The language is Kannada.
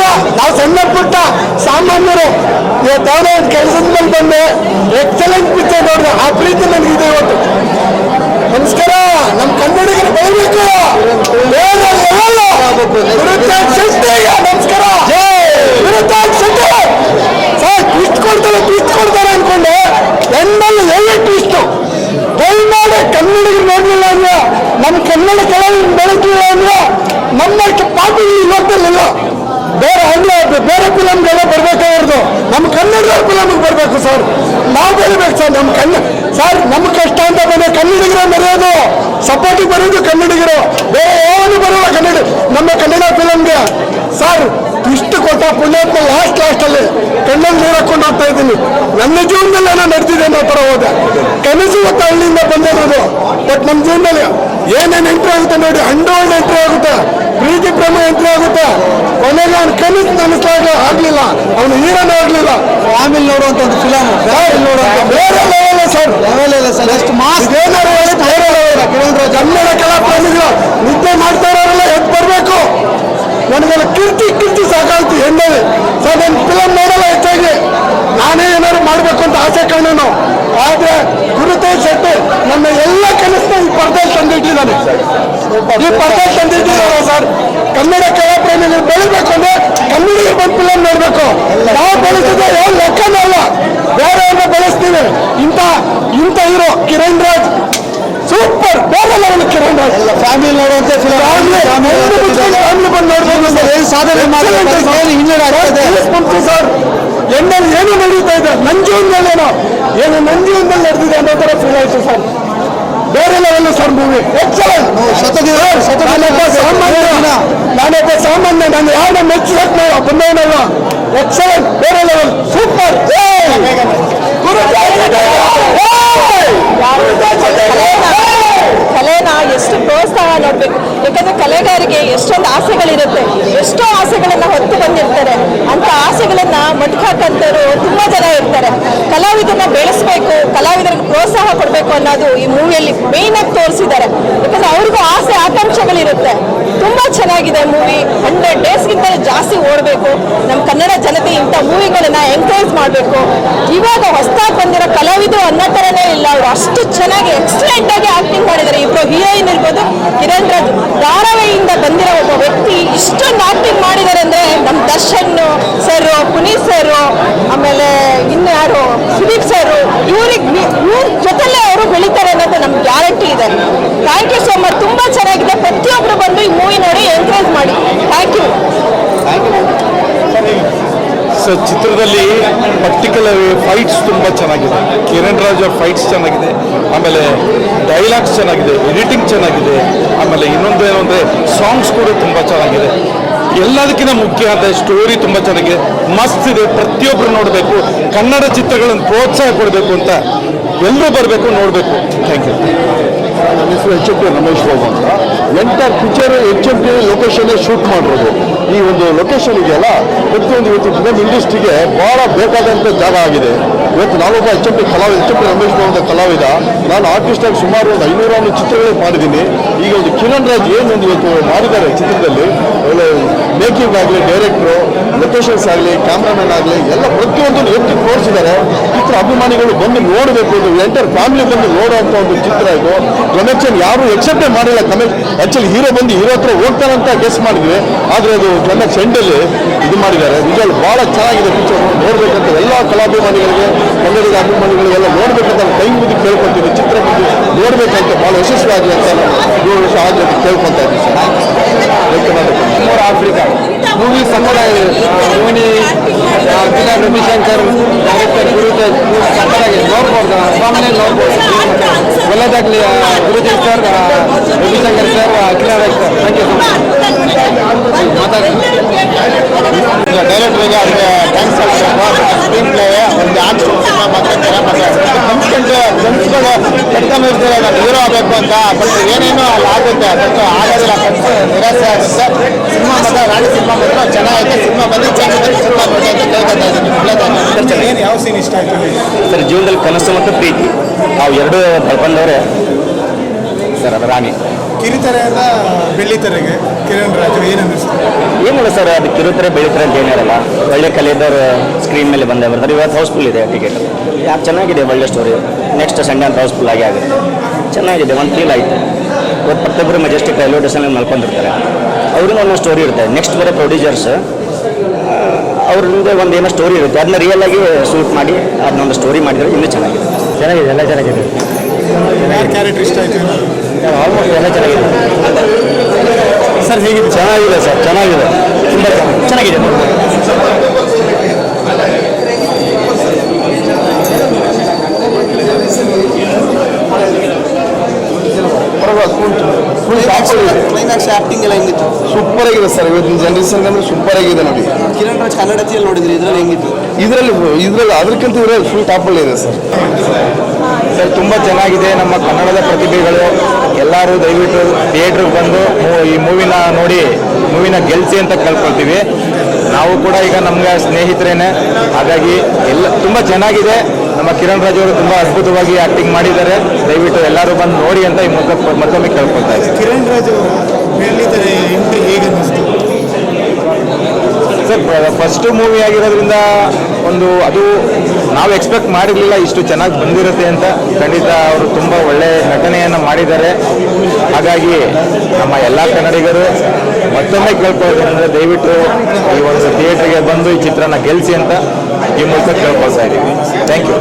ನಮಸ್ಕಾರ ನಾವು ಸಣ್ಣ ಪುಟ್ಟ ಸಾಮಾನ್ಯರು. ಒಂದು ಕೆಲಸದ ಮೇಲೆ ಬಂದೆ. ಎಕ್ಸಲೆಂಟ್ ಪಿಕ್ಚರ್ ನೋಡಿದೆ. ಆ ಪ್ರೀತಿ ನನಗಿದೆ ಇವತ್ತು. ನಮಸ್ಕಾರ. ನಮ್ಮ ಕನ್ನಡಿಗರು ಬೆಳಬೇಕು ಬೇರೆ level. ಗುರುತಾಜ್ ಶೆಟ್ಟಿಗೆ ನಮಸ್ಕಾರ. ಸರ್ ಟ್ವಿಸ್ಟ್ ಕೊಡ್ತಾರೆ ಟ್ವಿಸ್ಟ್ ಕೊಡ್ತಾರೆ ಅನ್ಕೊಂಡೆ. ಎಂದಲ್ಲಿ ಒಳ್ಳೆ ಟ್ವಿಸ್ಟು ದಯಮಾಡಿ ಕನ್ನಡಿಗರು ನೋಡಲಿಲ್ಲ ಅಂದ್ರೆ ನಮ್ಮ ಕನ್ನಡ ಕೆಳಗೆ ಬೆಳಕಿಲ್ಲ ಅಂದ್ರೆ, ನಮ್ಮ ಪಾರ್ಟಿಗಳು ಈ ಲೋಕದಲ್ಲಿಲ್ಲ ಬೇರೆ ಅಂದ್ರೆ ಬೇರೆ ಫಿಲಮ್ಗೆಲ್ಲ ಬರ್ಬೇಕಾಗಿರೋದು ನಮ್ಮ ಕನ್ನಡದವ್ರ ಫಿಲಮ್ಗೆ ಬರಬೇಕು ಸರ್. ನಾವು ಬೆಳಿಬೇಕು ಸರ್ ನಮ್ಮ ಕನ್ನ, ಸರ್ ನಮ್ಮ ಕಷ್ಟ ಅಂತ ಬಂದ್ರೆ ಕನ್ನಡಿಗರೇ ಮರೆಯೋದು. ಸಪೋರ್ಟಿಗೆ ಬರೋದು ಕನ್ನಡಿಗರು. ಬೇರೆ ಏನು ಬರೋಲ್ಲ ಕನ್ನಡ, ನಮ್ಮ ಕನ್ನಡ ಫಿಲಮ್ಗೆ ಸರ್, ಇಷ್ಟು ಕೊಟ್ಟ ಪುಣ್ಯಾತ್ಮ ಲಾಸ್ಟ್ ಲಾಸ್ಟಲ್ಲಿ ಕಣ್ಣಲ್ಲಿ ನೀರು ಹಾಕೊಂಡು ಹೋಗ್ತಾ ಇದ್ದೀನಿ. ನನ್ನ ಜೀವನದಲ್ಲಿ ಏನೋ ನಡೆದಿದೆ ಅನ್ನೋ ಥರ ಹೋದೆ. ಕನಸು ಮತ್ತು ಹಳ್ಳಿಯಿಂದ ಬಂದಿರೋದು. ಬಟ್ ನಮ್ಮ ಜೀವನದಲ್ಲಿ ಏನೇನು ಎಂಟ್ರಿ ಆಗುತ್ತೆ ನೋಡಿ ಹಂಡೋಲ್ಡ್ ಎಂಟ್ರಿ ಆಗುತ್ತೆ. ಪ್ರೀತಿ ಪ್ರೇಮ ಎಂಟ್ರಿ ಆಗುತ್ತೆ? ಕೊನೆಗೆ ಅವ್ನು ಕನಸು ನನಸಾಗ ಆಗ್ಲಿಲ್ಲ. ಅವನು ಹೀರೋನೇ ಆಗ್ಲಿಲ್ಲ. ಆಮೇಲೆ ನೋಡುವಂತ ಒಂದು ಫಿಲಮ್ ನೋಡುವಂತ ಬೇರೆ ಲೆವೆಲ್ ಸರ್. ಲೆವೆಲ್ ಇಲ್ಲ ಸರ್. ಎಷ್ಟು ಮಾಸ್ ಇದೇನಾದ್ರು ಹೇಳಿ ಬೇರೆ level. ಕನ್ನಡ ಕಲಾ ಪ್ರೇಮಿಗಳು ನಿದ್ದೆ ಮಾಡ್ತಾ ಇರೋರೆಲ್ಲ ಎದ್ದು ಬರಬೇಕು? ನನಗೆಲ್ಲ ಕೀರ್ತಿ ಕೀರ್ತಿ ಸಾಕಾಯ್ತು ಹೆಣ್ಣಲ್ಲಿ. ಸರ್ ನನ್ನ ಫಿಲಮ್ ನೋಡಲ್ಲ ಹೆಚ್ಚಾಗಿ. ನಾನೇ ಏನಾದ್ರು ಮಾಡಬೇಕು ಅಂತ ಆಸೆ ಕಾಣೋನು ಆದ್ರೆ ಗುರುತೇಜ್ ಶೆಟ್ಟಿ ನಮ್ಮ ಎಲ್ಲ ಕೆಲಸನ ಈ ಪರ್ದಲ್ಲಿ ತಂದಿಟ್ಟಿದ್ದಾನೆ ಈ ಪರ್ದಲ್ಲಿ ತಂದಿಟ್ಟಿದ್ದಾರೆ ಸರ್. ಕನ್ನಡ ಕಲಾಪ್ರೇಮಿಗಳು ಬೆಳಿಬೇಕು ಅಂದ್ರೆ ಕನ್ನಡಿಗರು ಬಂದು ಫಿಲಮ್ ನೋಡ್ಬೇಕು. ನಾವು ಬೆಳೆಸಿದ್ರೆ ಯಾವ ಲೆಕ್ಕನೂ ಅಲ್ಲ. ಬೇರೆಯವ್ರನ್ನ ಬೆಳೆಸ್ತೀವಿ. ಇಂಥ ಇಂಥ ಹೀರೋ ಕಿರಣ್ ರಾಜ್. ಸೂಪರ್ ಬೇರೆ ಲೆವೆಲ್ ಕಿರಣ್ ರಾಜ್. ಫ್ಯಾಮಿಲಿ ನೋಡುವಂತೆ ಫ್ಯಾಮಿಲಿ ಬಂದು ನೋಡ್ಬೇಕು. ಸರ್. ಏನು ಸಾಧನೆ ಮಾಡಿ ಹಿನ್ನಡೆ ಆಗ್ತದೆ ಸರ್. ಎಣ್ಣೆಲ್ಲಿ ಏನು ನಡೀತಾ ಇದೆ? ನಂಜು ಏನು ನಂಜು ಜೀವನದಲ್ಲಿ ನಡೆದಿದೆ ಅನ್ನೋ ಥರ ಫೀಲ್ ಆಯಿತು ಸರ್. ಬೇರೆ ಲೆವೆಲ್ ಸರ್ ಮೂವಿ ಎಕ್ಸಲೆಂಟ್ ಶತದಿನ ಸಾಮಾನ್ಯ ನಾನೊಬ್ಬ ಸಾಮಾನ್ಯ ನಾನು ಯಾರನ್ನ ಮೆಚ್ಚಲಕ್ ಬಂದವನಲ್ಲ ಎಕ್ಸಲೆಂಟ್ ಬೇರೆ ಲೆವೆಲ್ ಸೂಪರ್ ಕಲೆನ ಎಷ್ಟು ಪ್ರೋತ್ಸಾಹ ನೋಡ್ಬೇಕು. ಯಾಕಂದ್ರೆ ಕಲೆಗಾರಿಗೆ ಎಷ್ಟೊಂದು ಆಸೆಗಳಿರುತ್ತೆ. ಮಟ್ಕಾಕಂತರು ತುಂಬಾ ಜನ ಇರ್ತಾರೆ. ಕಲಾವಿದರನ್ನ ಬೆಳೆಸ್ಬೇಕು, ಕಲಾವಿದರಿಗೆ ಪ್ರೋತ್ಸಾಹ ಕೊಡಬೇಕು ಅನ್ನೋದು ಈ ಮೂವಿಯಲ್ಲಿ ಮೇನ್ ಆಗಿ ತೋರಿಸಿದ್ದಾರೆ. ಯಾಕಂದ್ರೆ ಅವ್ರಿಗೂ ಆಸೆ, ಆಕಾಂಕ್ಷೆಗಳಿರುತ್ತೆ. ತುಂಬಾ ಚೆನ್ನಾಗಿದೆ ಮೂವಿ. ಹಂಡ್ರೆಡ್ ಡೇಸ್ಗಿಂತ ಜಾಸ್ತಿ ಓಡಬೇಕು. ನಮ್ಮ ಕನ್ನಡ ಜನತೆ ಇಂಥ ಮೂವಿಗಳನ್ನ ಎಂಕರೇಜ್ ಮಾಡಬೇಕು. ಇವಾಗ ಹೊಸದಾಗಿ ಬಂದಿರೋ ಕಲಾವಿದರು ಅನ್ನೋ ಥರನೇ ಇಲ್ಲ. ಅವರು ಅಷ್ಟು ಚೆನ್ನಾಗಿ ಎಕ್ಸಲೆಂಟ್ ಆಗಿ ಆಕ್ಟಿಂಗ್ ಮಾಡಿದ್ದಾರೆ. ಇಬ್ಬರು ಹೀರೋಯಿನ್ ಇರ್ಬೋದು ಕಿರಣ್ ರಾಜ್ ಧಾರಾವಾಹಿಯಿಂದ ಬಂದಿರೋ ಒಬ್ಬ ವ್ಯಕ್ತಿ ಇಷ್ಟೊಂದು ಆಕ್ಟಿಂಗ್ ಮಾಡಿದ್ದಾರೆ ಅಂದ್ರೆ ನಮ್ಮ ದರ್ಶನ್ ಸರ್ ಪುನೀತ್ ಸರ್ ಆಮೇಲೆ ಇನ್ನು ಯಾರು ಸುದೀಪ್ ಸರ್ ಇವ್ರಿಗೆ ಇವ್ರ ಜೊತೆಲೇ ಅವರು ಬೆಳಿತಾರೆ ಅನ್ನೋದು ನಮ್ಗೆ ಗ್ಯಾರಂಟಿ ಇದೆ ಥ್ಯಾಂಕ್ ಯು ಸೋ ಮಚ್ ತುಂಬಾ ಚೆನ್ನಾಗಿದೆ ಪ್ರತಿಯೊಬ್ಬರು ಬಂದು ಈ ಮೂವಿ ನೋಡಿ ಎಂಕರೇಜ್ ಮಾಡಿ ಥ್ಯಾಂಕ್ ಯು ಸೊ ಚಿತ್ರದಲ್ಲಿ ಪರ್ಟಿಕ್ಯುಲರ್ ಫೈಟ್ಸ್ ತುಂಬ ಚೆನ್ನಾಗಿದೆ. ಕಿರಣ್ ರಾಜ್ ಅವ್ರ ಫೈಟ್ಸ್ ಚೆನ್ನಾಗಿದೆ. ಆಮೇಲೆ ಡೈಲಾಗ್ಸ್ ಚೆನ್ನಾಗಿದೆ. ಎಡಿಟಿಂಗ್ ಚೆನ್ನಾಗಿದೆ. ಆಮೇಲೆ ಇನ್ನೊಂದು ಏನು ಅಂದರೆ ಸಾಂಗ್ಸ್ ಕೂಡ ತುಂಬ ಚೆನ್ನಾಗಿದೆ. ಎಲ್ಲದಕ್ಕಿಂತ ಮುಖ್ಯ ಆದ ಸ್ಟೋರಿ ತುಂಬ ಚೆನ್ನಾಗಿದೆ. ಮಸ್ತ್ ಇದೆ. ಪ್ರತಿಯೊಬ್ಬರು ನೋಡಬೇಕು. ಕನ್ನಡ ಚಿತ್ರಗಳನ್ನು ಪ್ರೋತ್ಸಾಹ ಕೊಡಬೇಕು ಅಂತ ಎಲ್ಲರೂ ಬರಬೇಕು, ನೋಡಬೇಕು. ಥ್ಯಾಂಕ್ ಯು ನನ್ನ ಹೆಸರು H M P Ramesh Babu ಅಂತ enter picture H M T location shoot ಮಾಡಿರೋದು. ಈ ಒಂದು ಲೊಕೇಶನ್ ಇದೆಯಲ್ಲ, ಪ್ರತಿಯೊಂದು ಇವತ್ತು ಫಿಲಮ್ ಇಂಡಸ್ಟ್ರಿಗೆ ಬಹಳ ಬೇಕಾದಂಥ ಜಾಗ ಆಗಿದೆ. ಇವತ್ತು ನಾನೊಬ್ಬ ಎಚ್ ಎಂ ಪಿ ಕಲಾವಿದ, H M T Ramesh Babu ಅಂತ ಕಲಾವಿದ, ನಾನು ಆರ್ಟಿಸ್ಟ್ ಆಗಿ ಸುಮಾರು ಒಂದು ಐನೂರಾರು ಚಿತ್ರಗಳೇ ಮಾಡಿದ್ದೀನಿ. ಈಗ ಒಂದು ಕಿರಣ್ ರಾಜ್ ಒಂದು ಇವತ್ತು ಮಾಡಿದ್ದಾರೆ ಚಿತ್ರದಲ್ಲಿ, ಒಳ್ಳೆ ಮೇಕಿಂಗ್ ಆಗಲಿ, ಡೈರೆಕ್ಟ್ರು, ಲೊಕೇಶನ್ಸ್ ಆಗಲಿ, ಕ್ಯಾಮ್ರಾಮನ್ ಆಗಲಿ, ಎಲ್ಲ ಪ್ರತಿಯೊಂದು ಎತ್ತಿ ತೋರಿಸಿದ್ದಾರೆ. ಚಿತ್ರ ಅಭಿಮಾನಿಗಳು ಬಂದು ನೋಡಬೇಕು ಇದು ಎಂಟರ್ ಫ್ಯಾಮಿಲಿ ಬಂದು ನೋಡುವಂಥ ಒಂದು ಚಿತ್ರ ಇದು. ಕನೆಕ್ಷನ್ ಯಾರು ಎಕ್ಸೆಪ್ಟೇ ಮಾಡಿಲ್ಲ ಕನೆಕ್ಟ್ ಆ್ಯಕ್ಚುಲಿ ಹೀರೋ ಬಂದು ಹೀರೋ ಹತ್ರ ಹೋಗ್ತಾರಂತ ಗೆಸ್ ಮಾಡಿದ್ವಿ. ಆದರೆ ಅದು ಕ್ಲೈಮ್ಯಾಕ್ಸ್ ಎಂಡಲ್ಲಿ ಇದು ಮಾಡಿದ್ದಾರೆ. ನಿಜವಾಗ್ಲೂ ಭಾಳ ಚೆನ್ನಾಗಿದೆ ಪಿಕ್ಚರ್ ನೋಡಬೇಕಂತ ಎಲ್ಲ ಕಲಾಭಿಮಾನಿಗಳಿಗೆ, ಕನ್ನಡಿಗ ಅಭಿಮಾನಿಗಳಿಗೆಲ್ಲ ನೋಡಬೇಕಂತ ಕೈ ಮುಗಿದು ಕೇಳ್ಕೊತೀವಿ ಚಿತ್ರ ಬಂದು ನೋಡಬೇಕಂತ ಭಾಳ ಯಶಸ್ವಿ ಆಗಲಿ ಅಂತ ನಾನು ಏಳು ವರ್ಷ ಆಗಲಿ ಕೇಳ್ಕೊತಾ ಇದ್ದೀನಿ sir. More Africa movie Kannada Dhoni ಕಿಲಾ ರವಿಶಂಕರ್ ಡೈರೆಕ್ಟರ್ ಗುರುತೇಜ್ ಸಕ್ಕತ್ತಾಗಿ ನೋಡ್ಬೋದು ಫ್ಯಾಮಿಲಿ ನೋಡ್ಬೋದು ಒಳ್ಳೆದಾಗಲಿ Gurutej sir Ravishankar sir Akhila sir thank you ಮಾತಾಡಿ ಡೈರೆಕ್ಟ್ರಿಗೆ ಅವ್ರಿಗೆ ಥ್ಯಾಂಕ್ಸ್ ಹೇಳ್ಬೇಕು ಸ್ಕ್ರೀನ್ ಪ್ಲೇ ಒಂದು ಆರ್ಟ್ ಸಿನಿಮಾ ಮಾತ್ರ ಚೆನ್ನಾಗಿ ಮಾತಾಡ್ತಾರೆ ಕನ್ಸ್ಕೊಂಡು ಕಟ್ಕೊಂಡಿರ್ತಾರೆ ನಾನು ಹೀರೋ ಆಗಬೇಕು ಅಂತ. ಬಟ್ ಏನೇನೋ ಅಲ್ಲಿ ಆಗುತ್ತೆ ಅದಕ್ಕೆ ಆಗೋದಿಲ್ಲ ಕನ್ಸು ನಿರಾಸೆ ಆಗುತ್ತೆ. ಸಿನಿಮಾ ಮಾತ್ರ ರಾಣಿ ಸಿನಿಮಾ ಮಾತ್ರ ಚೆನ್ನಾಗಿದೆ ಸಿನಿಮಾ ಬಂದು ಚೆನ್ನಾಗಿದೆ ಸಿನಿಮಾ ನೋಡಿ ಅಂತ ಕೇಳ್ಕೊತಾ ಇದ್ದೀನಿ. ಒಳ್ಳೆದಾಗಿ ಯಾವ ಸೀನ್ ಇಷ್ಟ ಆಯ್ತು ಸರ್ ಜೀವನದಲ್ಲಿ ಕನಸು ಮತ್ತು ಪ್ರೀತಿ. ನಾವು ಎರಡೂ ಪಡ್ಕೊಂಡವ್ರೆ ಸರ್ ಅದು ರಾಣಿ. ಕಿರಿತೆರೆಯಿಂದ ಬೆಳ್ಳಿತೆರೆಗೆ ಕಿರಣ್ ರಾಜು ಏನು ಅನ್ನಿಸ್ತು? ಏನಿಲ್ಲ ಸರ್ ಅದು ಕಿರುತೆರೆ ಬೆಳಿತಾರೆ ಅಂತ ಏನಿರಲ್ಲ. ಒಳ್ಳೆ ಕಲಿಯೋದವ್ರು ಸ್ಕ್ರೀನ್ ಮೇಲೆ ಬಂದೇ ಬರ್ತಾರೆ ಇವತ್ತು ಹೌಸ್ಫುಲ್ ಇದೆ ಟಿಕೆಟ್ ಯಾಕೆ ಚೆನ್ನಾಗಿದೆ ಒಳ್ಳೆ ಸ್ಟೋರಿ ನೆಕ್ಸ್ಟ್ ಸಂಡೆ ಅಂತ ಹೌಸ್ಫುಲ್ ಆಗಿ ಆಗುತ್ತೆ. ಚೆನ್ನಾಗಿದೆ ಒಂದು ಫೀಲ್ ಆಯಿತು. ಇವತ್ತು ಪ್ರತಿಯೊಬ್ಬರು ಮೆಜೆಸ್ಟಿಕ್ ರೈಲ್ವೆ ಸ್ಟೇಷನಲ್ಲಿ ಮಲ್ಕೊಂಡಿರ್ತಾರೆ. ಅವ್ರಿಗೂ ಒಂದೊಂದು ಸ್ಟೋರಿ ಇರುತ್ತೆ. ನೆಕ್ಸ್ಟ್ ಬರೋ ಪ್ರೊಡ್ಯೂಸರ್ಸ್ ಅವ್ರಿಂದ ಒಂದು ಏನೋ ಸ್ಟೋರಿ ಇರುತ್ತೆ. ಅದನ್ನ ರಿಯಲ್ ಆಗಿ ಶೂಟ್ ಮಾಡಿ ಅದನ್ನೊಂದು ಸ್ಟೋರಿ ಮಾಡಿದರೆ ಇನ್ನೂ ಚೆನ್ನಾಗಿದೆ. ಚೆನ್ನಾಗಿದೆ ಎಲ್ಲ ಚೆನ್ನಾಗಿದೆ. ಯಾರ ಕ್ಯಾರೆಕ್ಟರ್ ಇಷ್ಟ ಆಯ್ತು? ಆಲ್ಮೋಸ್ಟ್ ಎಲ್ಲ ಚೆನ್ನಾಗಿದೆ. ಸರ್ ಹೇಗಿದೆ? ಚೆನ್ನಾಗಿದೆ ಸರ್ ಚೆನ್ನಾಗಿದೆ. ತುಂಬ ಚೆನ್ನಾಗಿದೆ. ಕ್ಲೈಮ್ಯಾಕ್ಸ್ ಎಲ್ಲ ಹೆಂಗಿತ್ತು? ಸೂಪರ್ ಆಗಿದೆ ಸರ್ ಇವತ್ತಿನ ಜನರೇಷನ್ ಅಂದ್ರೆ ಸೂಪರ್ ಆಗಿದೆ ನೋಡಿ. ಕಿರಣ್ ರಾಜ್ ಕನ್ನಡತಿಯಲ್ಲಿ ನೋಡಿದ್ರಿ ಇದ್ರಲ್ಲಿ ಹೆಂಗಿತ್ತು? ಇದರಲ್ಲಿ ಇದರಲ್ಲಿ ಅದಕ್ಕಿಂತ ಇದ್ರಲ್ಲಿ ಫುಲ್ ಟಾಪಲ್ಲಿ ಇದೆ ಸರ್. ಸರ್ ತುಂಬ ಚೆನ್ನಾಗಿದೆ ನಮ್ಮ ಕನ್ನಡದ ಪ್ರತಿಭೆಗಳು. ಎಲ್ಲರೂ ದಯವಿಟ್ಟು ಥಿಯೇಟ್ರಿಗೆ ಬಂದು ಈ ಮೂವಿನ ನೋಡಿ ಮೂವಿನ ಗೆಲ್ಸಿ ಅಂತ ಕೇಳ್ಕೊಳ್ತೀವಿ. ನಾವು ಕೂಡ ಈಗ ನಮ್ಗೆ ಸ್ನೇಹಿತರೇನೆ. ಹಾಗಾಗಿ ಎಲ್ಲ ತುಂಬ ಚೆನ್ನಾಗಿದೆ. ನಮ್ಮ ಕಿರಣ್ ರಾಜ್ ಅವರು ತುಂಬ ಅದ್ಭುತವಾಗಿ ಆ್ಯಕ್ಟಿಂಗ್ ಮಾಡಿದ್ದಾರೆ. ದಯವಿಟ್ಟು ಎಲ್ಲರೂ ಬಂದು ನೋಡಿ ಅಂತ ಈ ಮೂಲಕ ಮತ್ತೊಮ್ಮೆ ಕೇಳ್ಕೊಳ್ತಾ ಇದ್ದೀನಿ. Kiran Raj sir first movie ಆಗಿರೋದ್ರಿಂದ ಒಂದು ಅದು ನಾವು ಎಕ್ಸ್ಪೆಕ್ಟ್ ಮಾಡಿರಲಿಲ್ಲ ಇಷ್ಟು ಚೆನ್ನಾಗಿ ಬಂದಿರುತ್ತೆ ಅಂತ. ಖಂಡಿತ ಅವರು ತುಂಬ ಒಳ್ಳೆ ನಟನೆಯನ್ನು ಮಾಡಿದ್ದಾರೆ. ಹಾಗಾಗಿ ನಮ್ಮ ಎಲ್ಲ ಕನ್ನಡಿಗರು ಮತ್ತೊಮ್ಮೆ ಕೇಳ್ಕೊಳ್ತೀನಿ ದಯವಿಟ್ಟು ಈ ಒಂದು ಥಿಯೇಟ್ರಿಗೆ ಬಂದು ಈ ಚಿತ್ರನ ಗೆಲ್ಲಿಸಿ ಅಂತ ಈ ಮೂಲಕ ಕೇಳ್ಕೊಳ್ತಾ ಇದ್ದೀವಿ ಥ್ಯಾಂಕ್ ಯು